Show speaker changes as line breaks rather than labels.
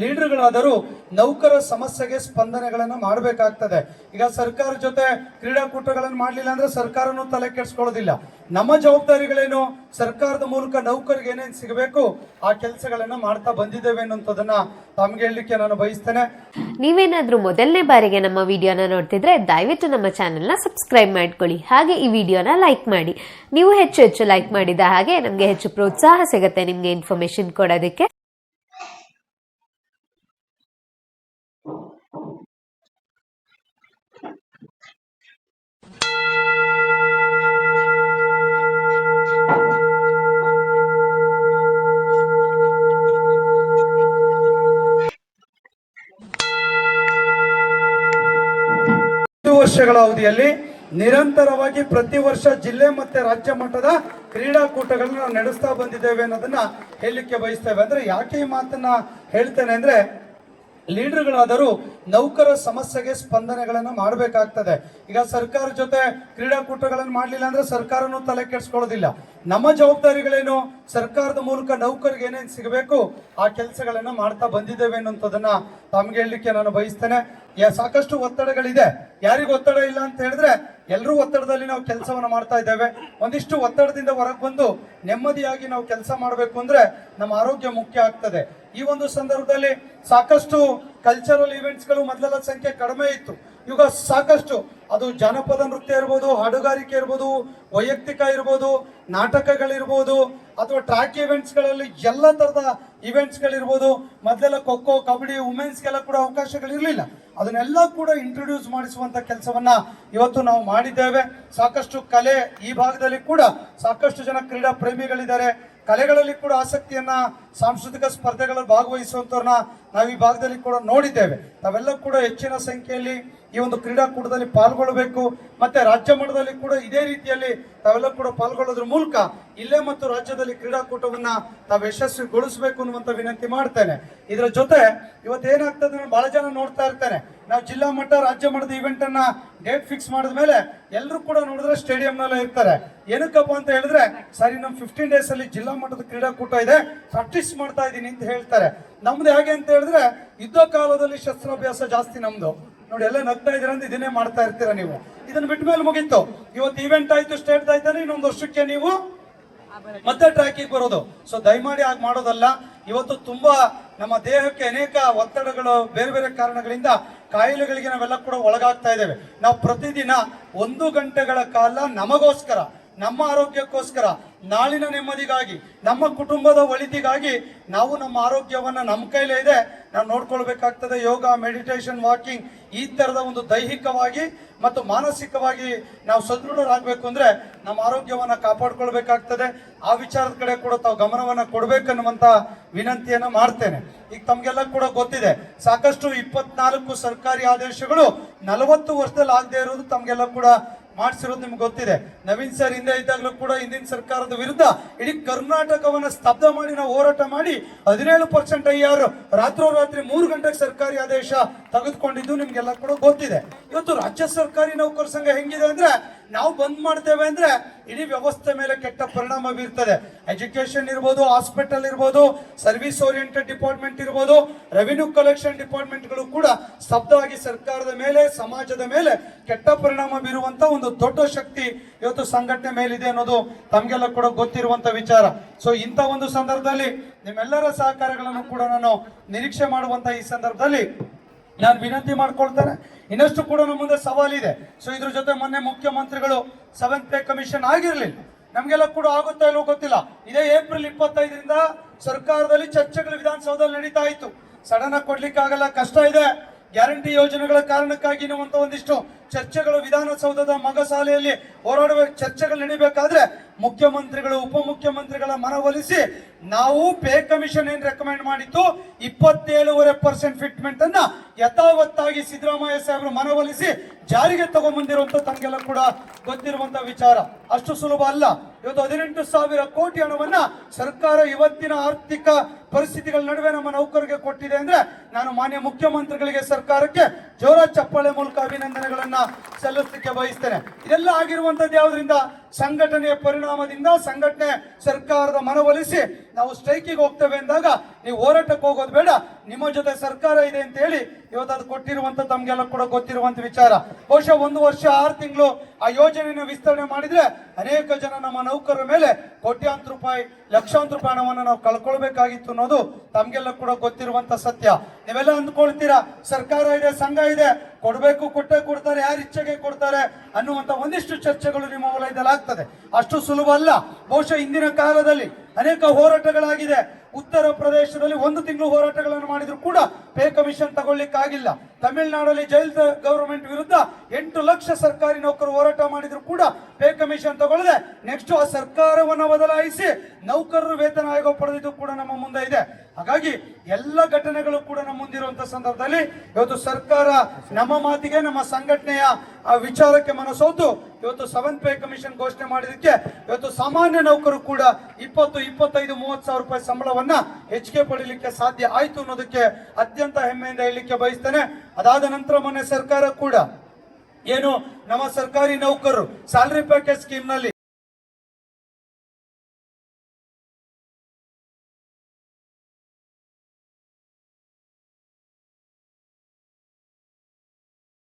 ಲೀಡರ್ಗಳಾದರೂ ನೌಕರ ಸಮಸ್ಯೆಗೆ ಸ್ಪಂದನೆಗಳನ್ನು ಮಾಡಬೇಕಾಗ್ತದೆ. ಈಗ ಸರ್ಕಾರ ಜೊತೆ ಕ್ರೀಡಾಕೂಟಗಳನ್ನು ಮಾಡಲಿಲ್ಲ ಅಂದ್ರೆ ಸರ್ಕಾರನೂ ತಲೆ ಕೆಡಿಸ್ಕೊಳ್ಳೋದಿಲ್ಲ. ನಮ್ಮ ಜವಾಬ್ದಾರಿಗಳೇನು? ಸರ್ಕಾರದ ಮೂಲಕ ನೌಕರಿಗೆ ಏನೇನು ಸಿಗಬೇಕು, ಆ ಕೆಲಸಗಳನ್ನು ಮಾಡ್ತಾ ಬಂದಿದ್ದೇವೆ ಅನ್ನೋದನ್ನ ತಮ್ಗೆ ಹೇಳಲಿಕ್ಕೆ ನಾನು ಬಯಸ್ತೇನೆ.
ನೀವೇನಾದ್ರೂ ಮೊದಲನೇ ಬಾರಿಗೆ ನಮ್ಮ ವಿಡಿಯೋನ ನೋಡ್ತಿದ್ರೆ ದಯವಿಟ್ಟು ನಮ್ಮ ಚಾನೆಲ್ನ ಸಬ್ಸ್ಕ್ರೈಬ್ ಮಾಡ್ಕೊಳ್ಳಿ. ಹಾಗೆ ಈ ವಿಡಿಯೋನ ಲೈಕ್ ಮಾಡಿ. ನೀವು ಹೆಚ್ಚು ಹೆಚ್ಚು ಲೈಕ್ ಮಾಡಿದ ಹಾಗೆ ನಮಗೆ ಹೆಚ್ಚು ಪ್ರೋತ್ಸಾಹ ಸಿಗುತ್ತೆ ನಿಮಗೆ ಇನ್ಫಾರ್ಮೇಶನ್ ಕೊಡೋದಕ್ಕೆ.
ವರ್ಷಗಳ ಅವಧಿಯಲ್ಲಿ ನಿರಂತರವಾಗಿ ಪ್ರತಿ ವರ್ಷ ಜಿಲ್ಲೆ ಮತ್ತೆ ರಾಜ್ಯ ಮಟ್ಟದ ಕ್ರೀಡಾಕೂಟಗಳನ್ನ ನಾವು ನಡೆಸ್ತಾ ಬಂದಿದ್ದೇವೆ ಅನ್ನೋದನ್ನ ಹೇಳಲಿಕ್ಕೆ ಬಯಸ್ತೇವೆ. ಅಂದ್ರೆ ಯಾಕೆ ಈ ಮಾತನ್ನ ಹೇಳ್ತೇನೆ ಅಂದ್ರೆ ಲೀಡರ್ಗಳಾದರೂ ನೌಕರ ಸಮಸ್ಯೆಗೆ ಸ್ಪಂದನೆಗಳನ್ನು ಮಾಡಬೇಕಾಗ್ತದೆ. ಈಗ ಸರ್ಕಾರ ಜೊತೆ ಕ್ರೀಡಾಕೂಟಗಳನ್ನು ಮಾಡಲಿಲ್ಲ ಅಂದ್ರೆ ಸರ್ಕಾರನೂ ತಲೆ ಕೆಡಿಸ್ಕೊಳ್ಳೋದಿಲ್ಲ. ನಮ್ಮ ಜವಾಬ್ದಾರಿಗಳೇನು? ಸರ್ಕಾರದ ಮೂಲಕ ನೌಕರಿಗೆ ಏನೇನು ಸಿಗಬೇಕು, ಆ ಕೆಲಸಗಳನ್ನು ಮಾಡ್ತಾ ಬಂದಿದ್ದೇವೆ ಅನ್ನೋಂಥದ್ದನ್ನ ತಮ್ಗೆ ಹೇಳಲಿಕ್ಕೆ ನಾನು ಬಯಸ್ತೇನೆ. ಸಾಕಷ್ಟು ಒತ್ತಡಗಳಿದೆ. ಯಾರಿಗೂ ಒತ್ತಡ ಇಲ್ಲ ಅಂತ ಹೇಳಿದ್ರೆ ಎಲ್ಲರೂ ಒತ್ತಡದಲ್ಲಿ ನಾವು ಕೆಲಸವನ್ನು ಮಾಡ್ತಾ ಇದ್ದೇವೆ. ಒಂದಿಷ್ಟು ಒತ್ತಡದಿಂದ ಹೊರಗೆ ಬಂದು ನೆಮ್ಮದಿಯಾಗಿ ನಾವು ಕೆಲಸ ಮಾಡಬೇಕು ಅಂದ್ರೆ ನಮ್ಮ ಆರೋಗ್ಯ ಮುಖ್ಯ ಆಗ್ತದೆ. ಈ ಒಂದು ಸಂದರ್ಭದಲ್ಲಿ ಸಾಕಷ್ಟು ಕಲ್ಚರಲ್ ಇವೆಂಟ್ಸ್ಗಳು ಮೊದಲೆಲ್ಲ ಸಂಖ್ಯೆ ಕಡಿಮೆ ಇತ್ತು. ಇವಾಗ ಸಾಕಷ್ಟು, ಅದು ಜಾನಪದ ನೃತ್ಯ ಇರ್ಬೋದು, ಹಾಡುಗಾರಿಕೆ ಇರ್ಬೋದು, ವೈಯಕ್ತಿಕ ಇರ್ಬೋದು, ನಾಟಕಗಳಿರ್ಬೋದು ಅಥವಾ ಟ್ರ್ಯಾಕ್ ಇವೆಂಟ್ಸ್ಗಳಲ್ಲಿ ಎಲ್ಲ ಥರದ ಇವೆಂಟ್ಸ್ಗಳಿರ್ಬೋದು ಮೊದಲೆಲ್ಲ ಖೋಖೋ ಕಬಡ್ಡಿ ವುಮೆನ್ಸ್ಗೆಲ್ಲ ಕೂಡ ಅವಕಾಶಗಳಿರಲಿಲ್ಲ ಅದನ್ನೆಲ್ಲ ಕೂಡ ಇಂಟ್ರೊಡ್ಯೂಸ್ ಮಾಡಿಸುವಂತ ಕೆಲಸವನ್ನ ಇವತ್ತು ನಾವು ಮಾಡಿದ್ದೇವೆ. ಸಾಕಷ್ಟು ಕಲೆ ಈ ಭಾಗದಲ್ಲಿ ಕೂಡ ಸಾಕಷ್ಟು ಜನ ಕ್ರೀಡಾ ಪ್ರೇಮಿಗಳಿದ್ದಾರೆ. ಕಲೆಗಳಲ್ಲಿ ಕೂಡ ಆಸಕ್ತಿಯನ್ನ, ಸಾಂಸ್ಕೃತಿಕ ಸ್ಪರ್ಧೆಗಳಲ್ಲಿ ಭಾಗವಹಿಸುವಂತವ್ರನ್ನ ನಾವು ಈ ಭಾಗದಲ್ಲಿ ಕೂಡ ನೋಡಿದ್ದೇವೆ. ನಾವೆಲ್ಲ ಕೂಡ ಹೆಚ್ಚಿನ ಸಂಖ್ಯೆಯಲ್ಲಿ ಈ ಒಂದು ಕ್ರೀಡಾಕೂಟದಲ್ಲಿ ಪಾಲ್ಗೊಳ್ಳಬೇಕು. ಮತ್ತೆ ರಾಜ್ಯ ಮಟ್ಟದಲ್ಲಿ ಕೂಡ ಇದೇ ರೀತಿಯಲ್ಲಿ ತಾವೆಲ್ಲ ಕೂಡ ಪಾಲ್ಗೊಳ್ಳೋದ್ರ ಮೂಲಕ ಇಲ್ಲೇ ಮತ್ತು ರಾಜ್ಯದಲ್ಲಿ ಕ್ರೀಡಾಕೂಟವನ್ನ ತಾವು ಯಶಸ್ವಿಗೊಳಿಸಬೇಕು ಅನ್ನುವಂತ ವಿನಂತಿ ಮಾಡ್ತೇನೆ. ಇದರ ಜೊತೆ ಇವತ್ತು ಏನಾಗ್ತದೆ ಬಹಳ ಜನ ನೋಡ್ತಾ ಇರ್ತಾರೆ. ನಾವು ಜಿಲ್ಲಾ ಮಟ್ಟ, ರಾಜ್ಯ ಮಟ್ಟದ ಇವೆಂಟ್ ಅನ್ನ ಡೇಟ್ ಫಿಕ್ಸ್ ಮಾಡಿದ ಮೇಲೆ ಎಲ್ಲರೂ ಕೂಡ ನೋಡಿದ್ರೆ ಸ್ಟೇಡಿಯಂ ನಲ್ಲೇ ಇರ್ತಾರೆ. ಏನಕ್ಕಪ್ಪ ಅಂತ ಹೇಳಿದ್ರೆ, ಸರಿ ನಮ್ಮ ಫಿಫ್ಟೀನ್ ಡೇಸ್ ಅಲ್ಲಿ ಜಿಲ್ಲಾ ಮಟ್ಟದ ಕ್ರೀಡಾಕೂಟ ಇದೆ. ಪ್ರಾಕ್ಟೀಸ್ ಮಾಡ್ತಾ ಇದ್ದೀನಿ ಅಂತ ಹೇಳ್ತಾರೆ. ನಮ್ದು ಹೇಗೆ ಅಂತ ಹೇಳಿದ್ರೆ, ಯುದ್ಧ ಕಾಲದಲ್ಲಿ ಶಸ್ತ್ರಾಭ್ಯಾಸ ಜಾಸ್ತಿ ನಮ್ದು. ನೋಡಿ, ಎಲ್ಲ ನಗ್ತಾ ಇದೀರ ಅಂತ ಇದನ್ನೇ ಮಾಡ್ತಾ ಇರ್ತೀರ ನೀವು? ಇದನ್ನ ಬಿಟ್ಟ ಮೇಲೆ ಮುಗೀತು. ಇವತ್ತು ಇವೆಂಟ್ ಆಯ್ತು ಸ್ಟೇಟ್ ಆಯ್ತಾನೆ ಇನ್ನೊಂದು ವರ್ಷಕ್ಕೆ ನೀವು ಮತ್ತೆ ಟ್ರ್ಯಾಕಿಗೆ ಬರೋದು. ಸೊ ದಯಮಾಡಿ ಆಗ ಮಾಡೋದಲ್ಲ. ಇವತ್ತು ತುಂಬಾ ನಮ್ಮ ದೇಹಕ್ಕೆ ಅನೇಕ ಒತ್ತಡಗಳು, ಬೇರೆ ಬೇರೆ ಕಾರಣಗಳಿಂದ ಕಾಯಿಲೆಗಳಿಗೆ ನಾವೆಲ್ಲ ಕೂಡ ಒಳಗಾಗ್ತಾ ಇದ್ದೇವೆ. ನಾವು ಪ್ರತಿದಿನ ಒಂದು ಗಂಟೆಗಳ ಕಾಲ ನಮಗೋಸ್ಕರ, ನಮ್ಮ ಆರೋಗ್ಯಕ್ಕೋಸ್ಕರ ನಾಳಿನ ನೆಮ್ಮದಿಗಾಗಿ, ನಮ್ಮ ಕುಟುಂಬದ ಒಳಿತಿಗಾಗಿ ನಾವು ನಮ್ಮ ಆರೋಗ್ಯವನ್ನ ನಮ್ಮ ಕೈಲೇ ಇದೆ. ನಾವು ನೋಡ್ಕೊಳ್ಬೇಕಾಗ್ತದೆ ಯೋಗ ಮೆಡಿಟೇಷನ್ ವಾಕಿಂಗ್ ಈ ತರದ ಒಂದು ದೈಹಿಕವಾಗಿ ಮತ್ತು ಮಾನಸಿಕವಾಗಿ ನಾವು ಸದೃಢರಾಗಬೇಕು ಅಂದ್ರೆ ನಮ್ಮ ಆರೋಗ್ಯವನ್ನ ಕಾಪಾಡ್ಕೊಳ್ಬೇಕಾಗ್ತದೆ. ಆ ವಿಚಾರದ ಕಡೆ ಕೂಡ ತಾವು ಗಮನವನ್ನ ಕೊಡ್ಬೇಕನ್ನುವಂತ ವಿನಂತಿಯನ್ನು ಮಾಡ್ತೇನೆ. ಈಗ ತಮಗೆಲ್ಲ ಕೂಡ ಗೊತ್ತಿದೆ, ಸಾಕಷ್ಟು ಇಪ್ಪತ್ನಾಲ್ಕು ಸರ್ಕಾರಿ ಆದೇಶಗಳು ನಲವತ್ತು ವರ್ಷದಲ್ಲಿ ಆಗದೆ ಇರೋದು ತಮಗೆಲ್ಲ ಕೂಡ ಮಾಡಿಸಿರೋದು ನಿಮ್ಗೆ ಗೊತ್ತಿದೆ. ನವೀನ್ ಸರ್ ಹಿಂದೆ ಇದ್ದಾಗಲೂ ಕೂಡ ಹಿಂದಿನ ಸರ್ಕಾರದ ವಿರುದ್ಧ ಇಡೀ ಕರ್ನಾಟಕವನ್ನ ಸ್ತಬ್ಧ ಮಾಡಿ ನಾವು ಹೋರಾಟ ಮಾಡಿ ಹದಿನೇಳು ಪರ್ಸೆಂಟ್ ಐ ಆರ್ ರಾತ್ರೋರಾತ್ರಿ ಮೂರು ಗಂಟೆಗೆ ಸರ್ಕಾರಿ ಆದೇಶ ತೆಗೆದುಕೊಂಡಿದ್ದು ನಿಮ್ಗೆಲ್ಲ ಕೂಡ ಗೊತ್ತಿದೆ. ಇವತ್ತು ರಾಜ್ಯ ಸರ್ಕಾರಿ ನೌಕರ ಸಂಘ ಹೆಂಗಿದೆ ಅಂದ್ರೆ ನಾವು ಬಂದ್ ಮಾಡ್ತೇವೆ ಅಂದ್ರೆ ಇಡೀ ವ್ಯವಸ್ಥೆ ಮೇಲೆ ಕೆಟ್ಟ ಪರಿಣಾಮ ಬೀರ್ತದೆ. ಎಜುಕೇಶನ್ ಇರ್ಬೋದು ಹಾಸ್ಪಿಟಲ್ ಇರ್ಬೋದು ಸರ್ವಿಸ್ ಓರಿಯೆಂಟೆಡ್ ಡಿಪಾರ್ಟ್ಮೆಂಟ್ ಇರ್ಬೋದು ರೆವಿನ್ಯೂ ಕಲೆಕ್ಷನ್ ಡಿಪಾರ್ಟ್ಮೆಂಟ್ಗಳು ಕೂಡ ಸ್ತಬ್ಧವಾಗಿ ಸರ್ಕಾರದ ಮೇಲೆ, ಸಮಾಜದ ಮೇಲೆ ಕೆಟ್ಟ ಪರಿಣಾಮ ಬೀರುವಂತ ಒಂದು ದೊಡ್ಡ ಶಕ್ತಿ ಇವತ್ತು ಸಂಘಟನೆ ಮೇಲಿದೆ ಅನ್ನೋದು ತಮಗೆಲ್ಲ ಕೂಡ ಗೊತ್ತಿರುವಂತ ವಿಚಾರ. ಸೊ ಇಂಥ ಒಂದು ಸಂದರ್ಭದಲ್ಲಿ ನಿಮ್ಮೆಲ್ಲರ ಸಹಕಾರಗಳನ್ನು ಕೂಡ ನಾನು ನಿರೀಕ್ಷೆ ಮಾಡುವಂತ ಈ ಸಂದರ್ಭದಲ್ಲಿ ನಾನು ವಿನಂತಿ ಮಾಡ್ಕೊಳ್ತಾರೆ ಇನ್ನಷ್ಟು ಕೂಡ ನಮ್ಮ ಮುಂದೆ ಸವಾಲಿದೆ ಸೊ ಇದ್ರ ಜೊತೆ ಮೊನ್ನೆ ಮುಖ್ಯಮಂತ್ರಿಗಳು ಸೆವೆಂತ್ ಪೇ ಕಮಿಷನ್ ಆಗಿರಲಿಲ್ಲ. ನಮಗೆಲ್ಲ ಕೂಡ ಆಗುತ್ತಾ ಇಲ್ಲೋ ಗೊತ್ತಿಲ್ಲ. ಇದೇ ಏಪ್ರಿಲ್ ಇಪ್ಪತ್ತೈದರಿಂದ ಸರ್ಕಾರದಲ್ಲಿ ಚರ್ಚೆಗಳು ವಿಧಾನಸೌಧದಲ್ಲಿ ನಡೀತಾ ಇತ್ತು. ಸಡನ್ ಆಗಿ ಕೊಡ್ಲಿಕ್ಕೆ ಆಗಲ್ಲ ಕಷ್ಟ ಇದೆ. ಗ್ಯಾರಂಟಿ ಯೋಜನೆಗಳ ಕಾರಣಕ್ಕಾಗಿ ಒಂದಿಷ್ಟು ಚರ್ಚೆಗಳು ವಿಧಾನಸೌಧದ ಮಗಸಾಲೆಯಲ್ಲಿ ಹೋರಾಡುವ ಚರ್ಚೆಗಳು ನಡೀಬೇಕಾದ್ರೆ ಮುಖ್ಯಮಂತ್ರಿಗಳು, ಉಪಮುಖ್ಯಮಂತ್ರಿಗಳ ಮನವೊಲಿಸಿ ನಾವು ಪೇ ಕಮಿಷನ್ ಏನ್ ರೆಕಮೆಂಡ್ ಮಾಡಿತ್ತು? ಇಪ್ಪತ್ತೇಳುವರೆ ಪರ್ಸೆಂಟ್ ಫಿಟ್ಮೆಂಟ್ ಅನ್ನ ಯಥಾವತ್ತಾಗಿ ಸಿದ್ದರಾಮಯ್ಯ ಸಾಹೇಬರು ಮನವೊಲಿಸಿ ಜಾರಿಗೆ ತಗೊಂಡ್ಬಂದಿರುವಂತ ತಮಗೆಲ್ಲ ಕೂಡ ಗೊತ್ತಿರುವಂತ ವಿಚಾರ. ಅಷ್ಟು ಸುಲಭ ಅಲ್ಲ. ಇವತ್ತು ಹದಿನೆಂಟು ಸಾವಿರ ಕೋಟಿ ಹಣವನ್ನ ಸರ್ಕಾರ ಇವತ್ತಿನ ಆರ್ಥಿಕ ಪರಿಸ್ಥಿತಿಗಳ ನಡುವೆ ನಮ್ಮ ನೌಕರರಿಗೆ ಕೊಟ್ಟಿದೆ ಅಂದ್ರೆ ನಾನು ಮಾನ್ಯ ಮುಖ್ಯಮಂತ್ರಿಗಳಿಗೆ ಸರ್ಕಾರಕ್ಕೆ ಜೋರ ಚಪ್ಪಾಳೆ ಮೂಲಕ ಅಭಿನಂದನೆಗಳನ್ನ ಸಲ್ಲಿಸಲಿಕ್ಕೆ ಬಯಸ್ತೇನೆ. ಇದೆಲ್ಲ ಆಗಿರುವಂತದ್ದು ಯಾವುದರಿಂದ? ಸಂಘಟನೆಯ ಪರಿಣಾಮದಿಂದ ಸಂಘಟನೆ ಸರ್ಕಾರದ ಮನವೊಲಿಸಿ ನಾವು ಸ್ಟ್ರೈಕಿಗೆ ಹೋಗ್ತೇವೆ ಅಂದಾಗ ನೀವು ಹೋರಾಟಕ್ಕೆ ಹೋಗೋದು ಬೇಡ. ನಿಮ್ಮ ಜೊತೆ ಸರ್ಕಾರ ಇದೆ ಅಂತ ಹೇಳಿ ಇವತ್ತು ಅದು ಕೊಟ್ಟಿರುವಂತ ತಮ್ಗೆಲ್ಲ ಕೂಡ ಗೊತ್ತಿರುವಂತ ವಿಚಾರ. ಬಹುಶಃ ಒಂದು ವರ್ಷ, ಆರು ತಿಂಗಳು ಆ ಯೋಜನೆಯನ್ನು ವಿಸ್ತರಣೆ ಮಾಡಿದ್ರೆ ಅನೇಕ ಜನ ನಮ್ಮ ನೌಕರರ ಮೇಲೆ ಕೋಟ್ಯಾಂತರ ರೂಪಾಯಿ, ಲಕ್ಷಾಂತರ ರೂಪಾಯಿ ಹಣವನ್ನು ನಾವು ಕಳ್ಕೊಳ್ಬೇಕಾಗಿತ್ತು ಅನ್ನೋದು ತಮ್ಗೆಲ್ಲ ಕೂಡ ಗೊತ್ತಿರುವಂತ ಸತ್ಯ. ನೀವೆಲ್ಲ ಅಂದ್ಕೊಳ್ತೀರಾ? ಸರ್ಕಾರ ಇದೆ, ಸಂಘ ಇದೆ, ಕೊಡ್ಬೇಕು, ಕೊಟ್ಟೆ ಕೊಡ್ತಾರೆ, ಯಾರು ಇಚ್ಛೆಗೆ ಕೊಡ್ತಾರೆ ಅನ್ನುವಂತ ಒಂದಿಷ್ಟು ಚರ್ಚೆಗಳು ನಿಮ್ಮ ವಲಯದಲ್ಲಿ ಆಗ್ತದೆ. ಅಷ್ಟು ಸುಲಭ ಅಲ್ಲ. ಬಹುಶಃ ಇಂದಿನ ಕಾಲದಲ್ಲಿ ಅನೇಕ ಹೋರಾಟಗಳಾಗಿದೆ. ಉತ್ತರ ಪ್ರದೇಶದಲ್ಲಿ ಒಂದು ತಿಂಗಳು ಹೋರಾಟಗಳನ್ನು ಮಾಡಿದ್ರು ಕೂಡ ಪೇ ಕಮಿಷನ್ ತಗೊಳ್ಳಿಕ್ಕಾಗಿಲ್ಲ. ತಮಿಳುನಾಡಲ್ಲಿ ಜೈಲ್ ಗವರ್ಮೆಂಟ್ ವಿರುದ್ಧ ಎಂಟು ಲಕ್ಷ ಸರ್ಕಾರಿ ನೌಕರು ಹೋರಾಟ ಮಾಡಿದ್ರು ಕೂಡ ಪೇ ಕಮಿಷನ್ ತಗೊಳ್ಳದೆ ನೆಕ್ಸ್ಟ್ ಆ ಸರ್ಕಾರವನ್ನು ಬದಲಾಯಿಸಿ ನೌಕರರು ವೇತನ ಆಯೋಗ ಪಡೆದಿದ್ದು ಕೂಡ ನಮ್ಮ ಮುಂದೆ ಇದೆ. ಹಾಗಾಗಿ ಎಲ್ಲ ಘಟನೆಗಳು ಕೂಡ ನಮ್ಮ ಮುಂದಿರುವಂತ ಸಂದರ್ಭದಲ್ಲಿ ಇವತ್ತು ಸರ್ಕಾರ ನಮ್ಮ ಮಾತಿಗೆ, ನಮ್ಮ ಸಂಘಟನೆಯ ಆ ವಿಚಾರಕ್ಕೆ ಮನಸೋತು. ಇವತ್ತು ಸೆವೆನ್ ಪೇ ಕಮಿಷನ್ ಘೋಷಣೆ ಮಾಡಿದಕ್ಕೆ ಇವತ್ತು ಸಾಮಾನ್ಯ ನೌಕರು ಕೂಡ ಇಪ್ಪತ್ತು, ಇಪ್ಪತ್ತೈದು, ಮೂವತ್ತು ಸಾವಿರ ರೂಪಾಯಿ ಸಂಬಳವನ್ನ ಹೆಚ್ಚಿಗೆ ಪಡೀಲಿಕ್ಕೆ ಸಾಧ್ಯ ಆಯ್ತು ಅನ್ನೋದಕ್ಕೆ ಅತ್ಯಂತ ಹೆಮ್ಮೆಯಿಂದ ಹೇಳಲಿಕ್ಕೆ ಬಯಸ್ತೇನೆ. ಅದಾದ ನಂತರ ಮೊನ್ನೆ ಸರ್ಕಾರ ಕೂಡ ಏನು ನಮ್ಮ ಸರ್ಕಾರಿ ನೌಕರರು ಸ್ಯಾಲರಿ ಪ್ಯಾಕೇಜ್ ಸ್ಕೀಮ್